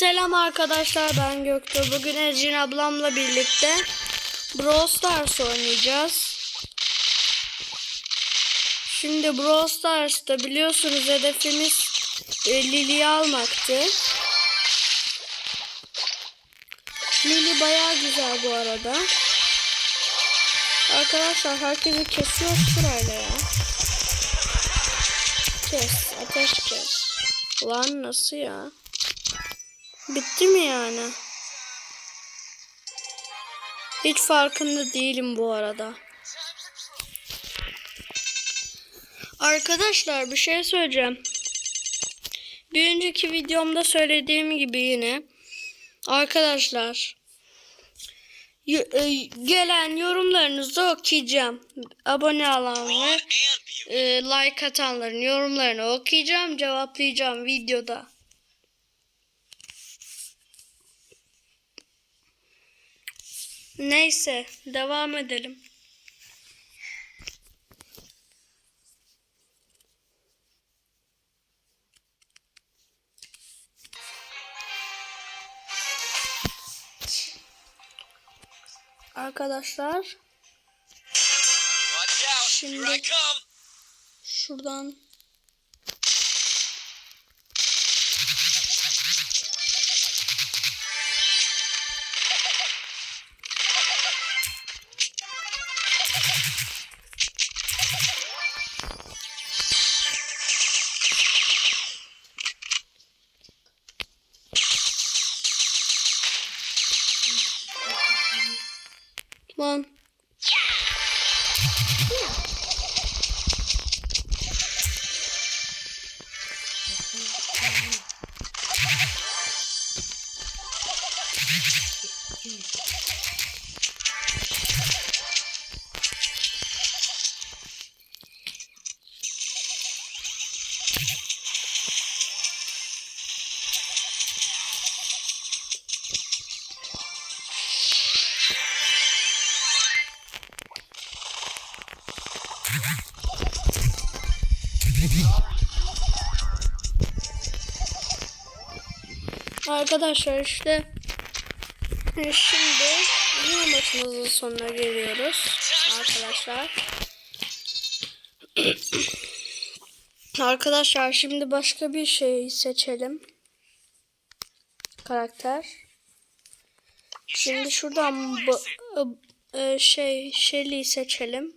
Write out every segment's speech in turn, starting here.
Selam arkadaşlar ben Göktuğ. Bugün Ecin ablamla birlikte Brawl Stars oynayacağız. Şimdi Brawl Stars'ta biliyorsunuz hedefimiz e, Lily'yi almaktı. Lily bayağı güzel bu arada. Arkadaşlar herkesi kesiyor sırayla ya. Kes, ateş kes. Lan nasıl ya? Bitti mi yani? Hiç farkında değilim bu arada. Arkadaşlar bir şey söyleyeceğim. Bir önceki videomda söylediğim gibi yine arkadaşlar e, gelen yorumlarınızı okuyacağım. Abone olan ve e, like atanların yorumlarını okuyacağım, cevaplayacağım videoda. Neyse, devam edelim. Arkadaşlar! Şimdi- şuradan Lan. Arkadaşlar işte e, şimdi yine maçımızın sonuna geliyoruz arkadaşlar. arkadaşlar şimdi başka bir şey seçelim. Karakter. Şimdi şuradan e, şey Shelly'i seçelim.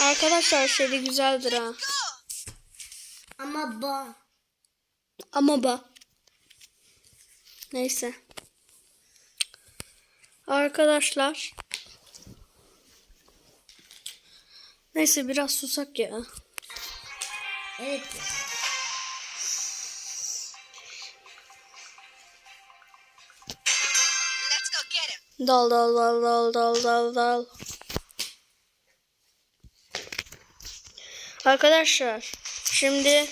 Arkadaşlar Shelly güzeldir ha. Ama bu. Ama ba. Neyse. Arkadaşlar. Neyse biraz susak ya. Evet. Dal dal dal dal dal dal dal. Arkadaşlar şimdi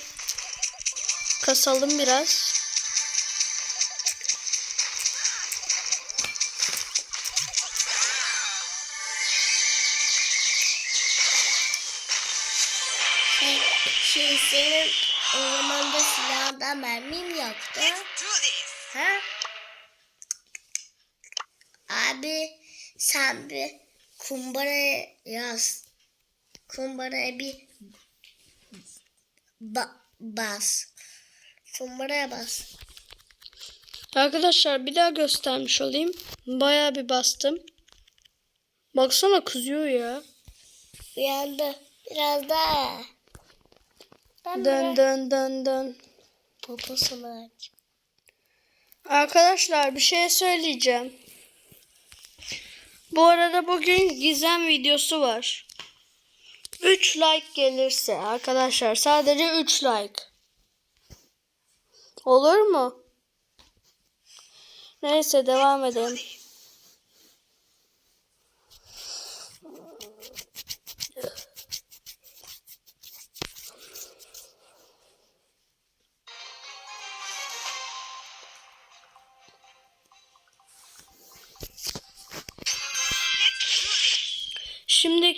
kasalım biraz. Sen bir kumbaraya yaz. Kumbaraya bir ba- bas. Kumbaraya bas. Arkadaşlar bir daha göstermiş olayım. Bayağı bir bastım. Baksana kızıyor ya. Uyandı. Biraz daha. Ben Dön biraz dön dön dön. poposunu aç. Arkadaşlar bir şey söyleyeceğim. Bu arada bugün gizem videosu var. 3 like gelirse arkadaşlar sadece 3 like. Olur mu? Neyse devam edelim.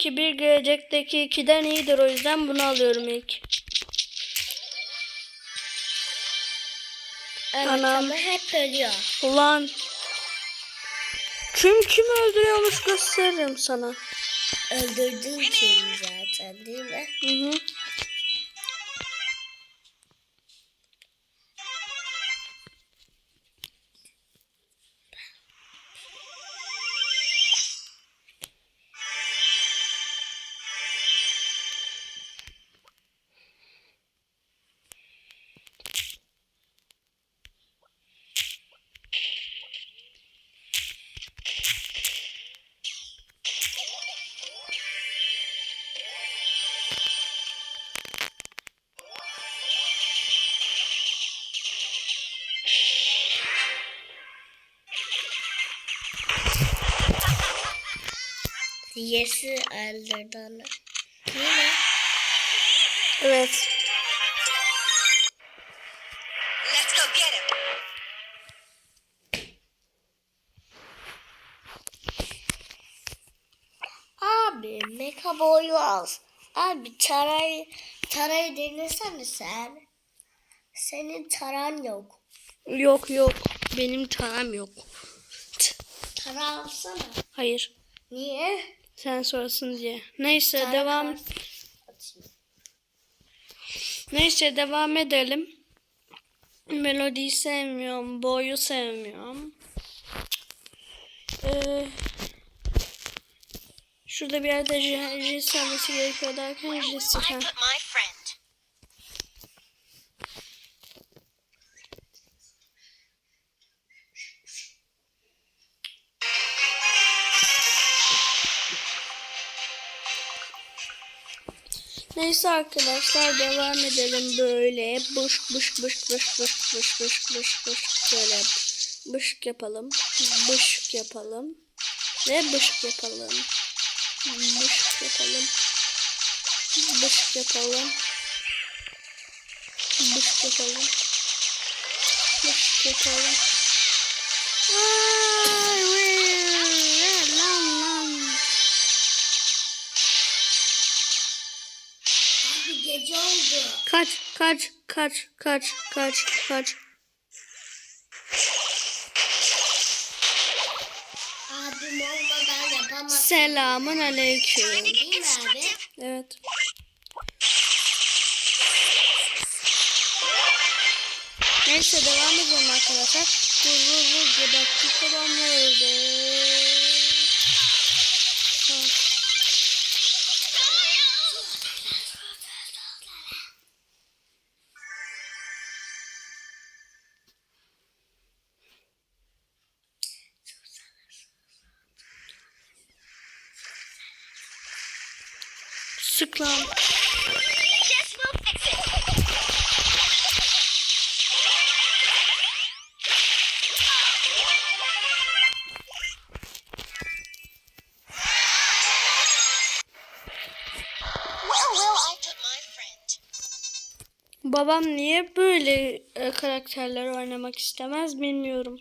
Şimdiki bir gelecekteki ikiden iyidir o yüzden bunu alıyorum ilk. Evet Anam. hep ölüyor. Ulan. Kim kimi öldürüyormuş gösteririm sana. Öldürdün kimi zaten değil mi? Hı hı. Diyesi öldürdü onu. Değil mi? Evet. Let's go get him. Abi meka boyu al. Abi tarayı, tarayı denesene sen. Senin taran yok. Yok yok. Benim taram yok. Tara alsana. Hayır. Niye? Sen sorasın diye. Neyse Tara devam. atayım. Neyse devam edelim. Melodiyi sevmiyorum. Boyu sevmiyorum. Ee, şurada bir yerde J- Jesse olması gerekiyor derken I Neyse arkadaşlar devam edelim böyle. Bış bış bış bış bış bış bış bış bış böyle bışk yapalım. Bışk yapalım. Ve bışk yapalım. Bışk yapalım. Bışk yapalım. Bışk yapalım. Bışk yapalım. Kaç, kaç, kaç, kaç, kaç, kaç. Abim olmadan yapamazsın. Selamun aleyküm. Değil mi abi? Evet. Neyse devam edelim arkadaşlar. Vur vur vur gebettik adamları. Sık Babam niye böyle e, karakterler oynamak istemez bilmiyorum.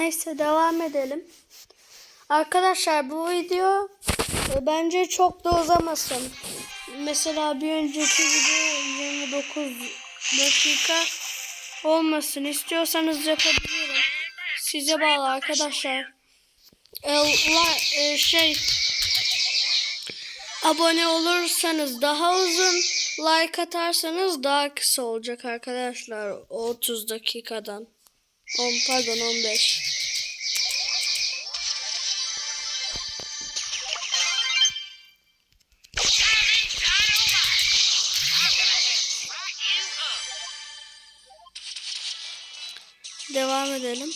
Neyse devam edelim. Arkadaşlar bu video e, bence çok da uzamasın. Mesela bir önceki video 29 dakika olmasın. İstiyorsanız yapabilirim. Size bağlı arkadaşlar. E, e, şey abone olursanız daha uzun like atarsanız daha kısa olacak arkadaşlar. O 30 dakikadan. 10 pardon 15. Devam edelim.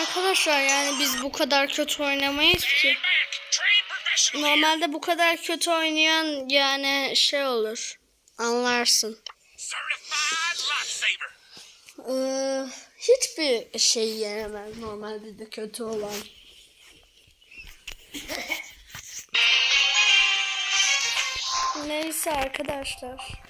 Arkadaşlar yani biz bu kadar kötü oynamayız ki. Normalde bu kadar kötü oynayan yani şey olur. Anlarsın. Ee, hiçbir şey yenemez normalde de kötü olan. Neyse arkadaşlar.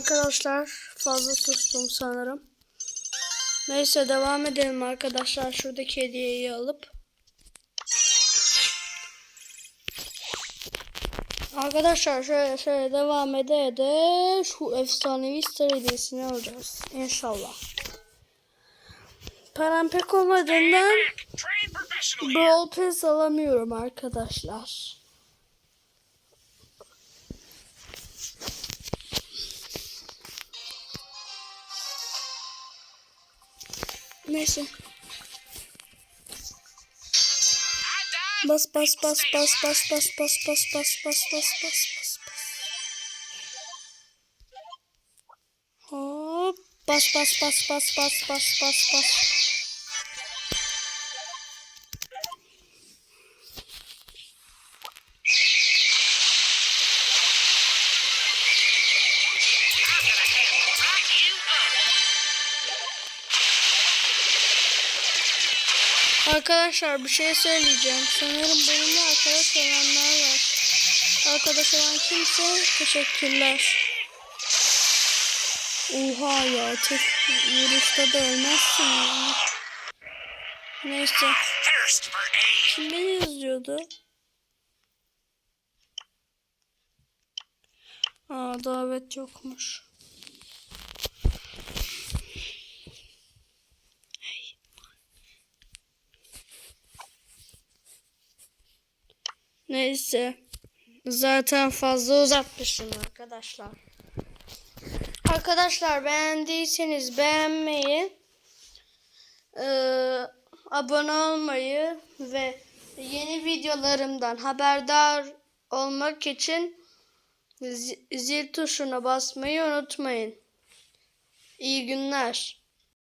Arkadaşlar fazla sustum sanırım. Neyse devam edelim arkadaşlar. Şuradaki hediyeyi alıp. Arkadaşlar şöyle şöyle devam ede ede şu efsanevi star hediyesini alacağız. İnşallah. Param pek olmadığından. Brawl Pass alamıyorum arkadaşlar. Neyse. Bas bas bas bas bas bas bas bas bas bas bas bas bas bas. Hop. Bas bas bas bas bas bas bas bas. Arkadaşlar bir şey söyleyeceğim. Sanırım benimle arkadaş olanlar var. Arkadaş olan kimse teşekkürler. Oha ya tek vuruşta da ölmezsin ya. Neyse. Kim beni yazıyordu? Aa davet yokmuş. Neyse. Zaten fazla uzatmışım arkadaşlar. Arkadaşlar beğendiyseniz beğenmeyi, eee, abone olmayı ve yeni videolarımdan haberdar olmak için zi- zil tuşuna basmayı unutmayın. İyi günler.